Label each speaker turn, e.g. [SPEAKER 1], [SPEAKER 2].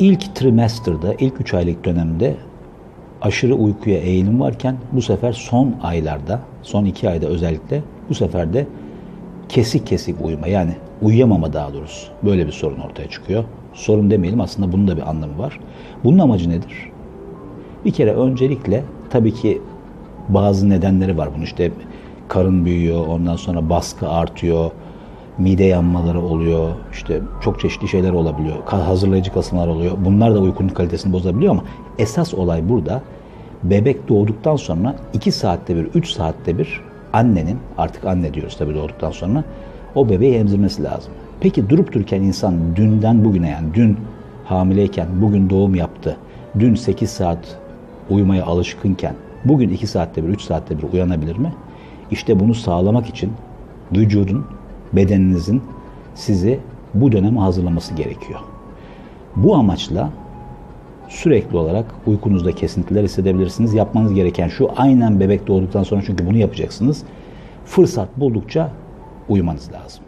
[SPEAKER 1] İlk trimester'da, ilk 3 aylık dönemde aşırı uykuya eğilim varken bu sefer son aylarda, son 2 ayda özellikle bu sefer de kesik kesik uyuma yani uyuyamama daha doğrusu böyle bir sorun ortaya çıkıyor. Sorun demeyelim aslında bunun da bir anlamı var. Bunun amacı nedir? Bir kere öncelikle tabii ki bazı nedenleri var. Bunun işte karın büyüyor, ondan sonra baskı artıyor, mide yanmaları oluyor, işte çok çeşitli şeyler olabiliyor. Hazırlayıcı kasılmalar oluyor. Bunlar da uykunun kalitesini bozabiliyor ama esas olay burada bebek doğduktan sonra 2 saatte bir, 3 saatte bir annenin, artık anne diyoruz tabii doğduktan sonra, o bebeği emzirmesi lazım. Peki durup dururken insan dünden bugüne yani dün hamileyken bugün doğum yaptı, dün 8 saat uyumaya alışkınken bugün 2 saatte bir, 3 saatte bir uyanabilir mi? İşte bunu sağlamak için vücudun, bedeninizin sizi bu döneme hazırlaması gerekiyor. Bu amaçla sürekli olarak uykunuzda kesintiler hissedebilirsiniz. Yapmanız gereken şu aynen bebek doğduktan sonra çünkü bunu yapacaksınız. Fırsat buldukça uyumanız lazım.